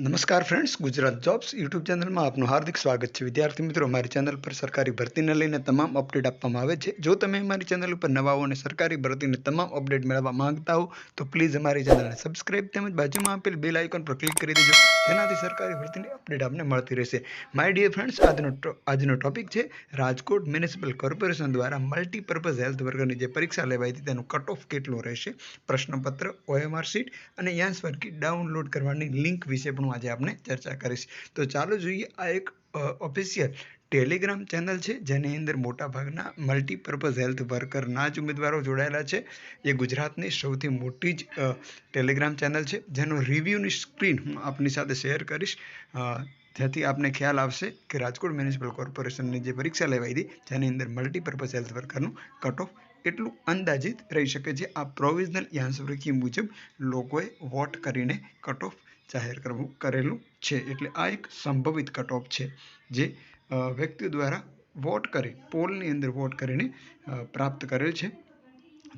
નમસ્કાર friends Gujarat jobs YouTube ચેનલમાં આપનું હાર્દિક સ્વાગત છે. વિદ્યાર્થી મિત્રો મારી ચેનલ પર સરકારી ભરતીને લઈને તમામ અપડેટ આપવામાં આવે છે. જો તમે અમારી ચેનલ ઉપર નવા અને સરકારી ભરતીની તમામ અપડેટ મેળવવા માંગતા હો, તો પ્લીઝ અમારી ચેનલને સબસ્ક્રાઇબ તેમજ બાજુમાં આપેલ બેલ આઇકોન પર ક્લિક કરી દેજો. જેનાથી સરકારી ભરતીની અપડેટ આપને મળતી રહેશે. માય ડિયર ફ્રેન્ડ્સ આજનો આજનો ટોપિક છે રાજકોટ મ્યુનિસિપલ કોર્પોરેશન દ્વારા મલ્ટીપર્પઝ હેલ્થ વર્કરની જે પરીક્ષા લેવાઈ હતી, તેનું કટ ઓફ કેટલું રહેશે? પ્રશ્નપત્ર ઓએમઆર શીટ અને યાન્સ વર્કી ડાઉનલોડ કરવાની લિંક વિશે પણ હું આજે આપણે ચર્ચા કરીશ. તો ચાલો જોઈએ આ એક ઓફિશિયલ ટેલિગ્રામ ચેનલ છે, જેની અંદર મોટાભાગના મલ્ટીપર્પઝ હેલ્થ વર્કરના જ ઉમેદવારો જોડાયેલા છે. એ ગુજરાતની સૌથી મોટી જ ટેલિગ્રામ ચેનલ છે. જેનો રિવ્યૂની સ્ક્રીન હું આપની સાથે શેર કરીશ. જેથી આપને ખ્યાલ આવશે કે રાજકોટ મ્યુનિસિપલ કોર્પોરેશનની જે પરીક્ષા લેવાઈ હતી, જેની અંદર મલ્ટીપર્પઝ હેલ્થ વર્કરનું કટ ઓફ એટલું અંદાજિત રહી શકે છે. આ પ્રોવિઝનલ યાન્સવૃકી મુજબ લોકોએ વોટ કરીને કટ ઓફ જાહેર કરવું, કરેલું છે. એટલે આ એક સંભવિત કટઓફ છે જે વ્યક્તિઓ દ્વારા વોટ કરી પોલની અંદર વોટ કરીને પ્રાપ્ત કરેલ છે.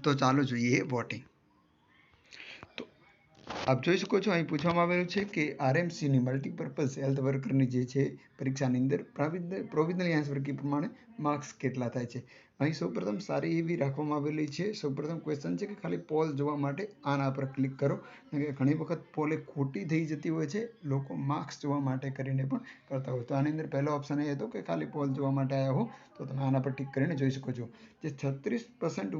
તો ચાલો જોઈએ વોટિંગ આપ જોઈ શકો છો, અહીં પૂછવામાં આવેલું છે કે આરએમસીની મલ્ટીપર્પઝ હેલ્થ વર્કરની જે છે, પરીક્ષાની અંદર પ્રોવિઝનલ આન્સર કી પ્રમાણે માર્ક્સ કેટલા થાય છે? અહીં સૌપ્રથમ સારી એવી રાખવામાં આવેલી છે, સૌપ્રથમ ક્વેશ્ચન છે કે ખાલી પોલ જોવા માટે આના પર ક્લિક કરો. કે ઘણી વખત પોલે ખોટી થઈ જતી હોય છે, લોકો માર્ક્સ જોવા માટે કરીને પણ કરતા હોય. તો આની અંદર પહેલો ઓપ્શન એ હતો કે ખાલી પોલ જોવા માટે આવ્યા હો, તો તમે આના પર ટીક કરીને જોઈ શકો છો. જે છત્રીસ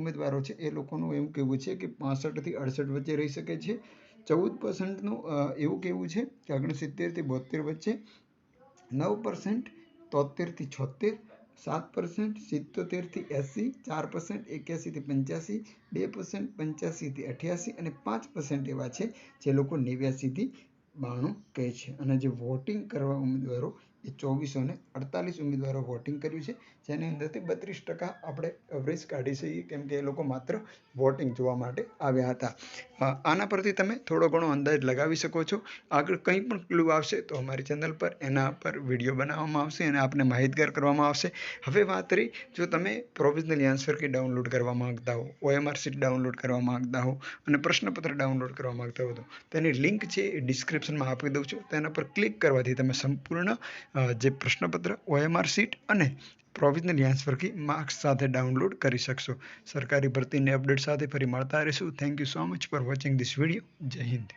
ઉમેદવારો છે, એ લોકોનું એવું કહેવું છે કે પાસઠથી અડસઠ વચ્ચે રહી શકે છે. ચૌદ પર્સન્ટનું એવું કહેવું છે કે ઓગણસિત્તેરથી બોતેર વચ્ચે, નવ પર્સન્ટ તોતેરથી છોતેર સાત પર્સન્ટ સિત્તોતેરથી એંસી, ચાર પર્સન્ટ એક્યાસીથી પંચ્યાસી, બે પર્સન્ટ પંચ્યાસીથી અઠ્યાસી અને પાંચ પર્સન્ટ એવા છે જે લોકો નેવ્યાસીથી બાણું કહે છે. અને જે વોટિંગ કરવા ઉમેદવારો એ ચોવીસો ને અડતાલીસ ઉમેદવારો વોટિંગ કર્યું છે. જેની અંદરથી બત્રીસ ટકા આપણે એવરેજ કાઢી શકીએ કેમ કે એ લોકો માત્ર વોટિંગ જોવા માટે આવ્યા હતા. આના પરથી તમે થોડો ઘણો અંદાજ લગાવી શકો છો. આગળ કંઈ પણ ક્લુ આવશે તો અમારી ચેનલ પર, એના પર વીડિયો બનાવવામાં આવશે અને આપને માહિતગાર કરવામાં આવશે. હવે વાત રહી, જો તમે પ્રોવિઝનલ આન્સર કી ડાઉનલોડ કરવા માંગતા હો ઓએમઆર સીટ ડાઉનલોડ કરવા માંગતા હો અને પ્રશ્નપત્ર ડાઉનલોડ કરવા માંગતા હો તો તેની લિંક છે એ ડિસ્ક્રિપ્શનમાં આપી દઉં છું. તેના પર ક્લિક કરવાથી તમે સંપૂર્ણ જે પ્રશ્નપત્ર ઓએમઆર સીટ અને પ્રોવિઝનલ આન્સર માર્ક્સ સાથે ડાઉનલોડ કરી શકશો. સરકારી ભરતીની અપડેટ સાથે ફરી મળતા રહીશું. Thank you so much for watching this video Jai Hind.